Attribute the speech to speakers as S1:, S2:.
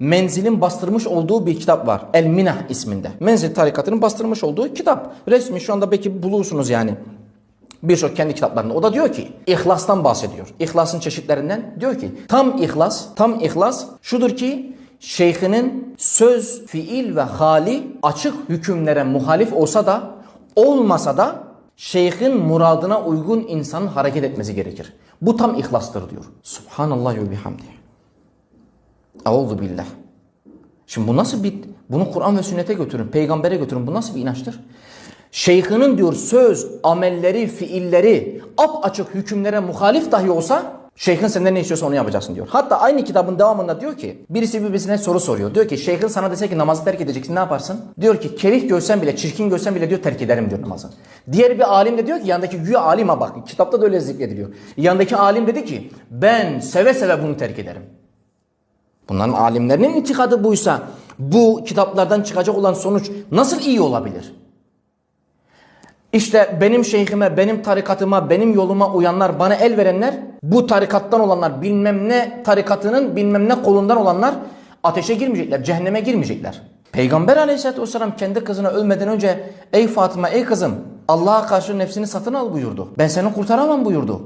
S1: Menzil'in bastırmış olduğu bir kitap var. El Minah isminde. Menzil tarikatının bastırmış olduğu kitap. Resmi şu anda belki bulursunuz yani. Birçok kendi kitaplarında. O da diyor ki ihlastan bahsediyor. İhlasın çeşitlerinden diyor ki tam ihlas, tam ihlas şudur ki şeyhinin söz, fiil ve hali açık hükümlere muhalif olsa da olmasa da şeyhin muradına uygun insanın hareket etmesi gerekir. Bu tam ihlastır diyor. Subhanallah ve bihamdihi. Euzu billah. Şimdi bu nasıl bir bunu Kur'an ve sünnete götürün, peygambere götürün. Bu nasıl bir inançtır? Şeyhinin diyor söz, amelleri, fiilleri ap açık hükümlere muhalif dahi olsa şeyhin senden ne istiyorsa onu yapacaksın diyor. Hatta aynı kitabın devamında diyor ki birisi birbirine soru soruyor. Diyor ki şeyhin sana dese ki namazı terk edeceksin ne yaparsın? Diyor ki kerih görsen bile çirkin görsen bile diyor terk ederim diyor namazı. Diğer bir alim de diyor ki yandaki güya alime bak kitapta da öyle zikrediliyor. Yandaki alim dedi ki ben seve seve bunu terk ederim. Bunların alimlerinin itikadı buysa bu kitaplardan çıkacak olan sonuç nasıl iyi olabilir? İşte benim şeyhime, benim tarikatıma, benim yoluma uyanlar, bana el verenler, bu tarikattan olanlar, bilmem ne tarikatının bilmem ne kolundan olanlar ateşe girmeyecekler, cehenneme girmeyecekler. Peygamber aleyhissalatü vesselam kendi kızına ölmeden önce ey Fatıma ey kızım Allah'a karşı nefsini satın al buyurdu. Ben seni kurtaramam buyurdu.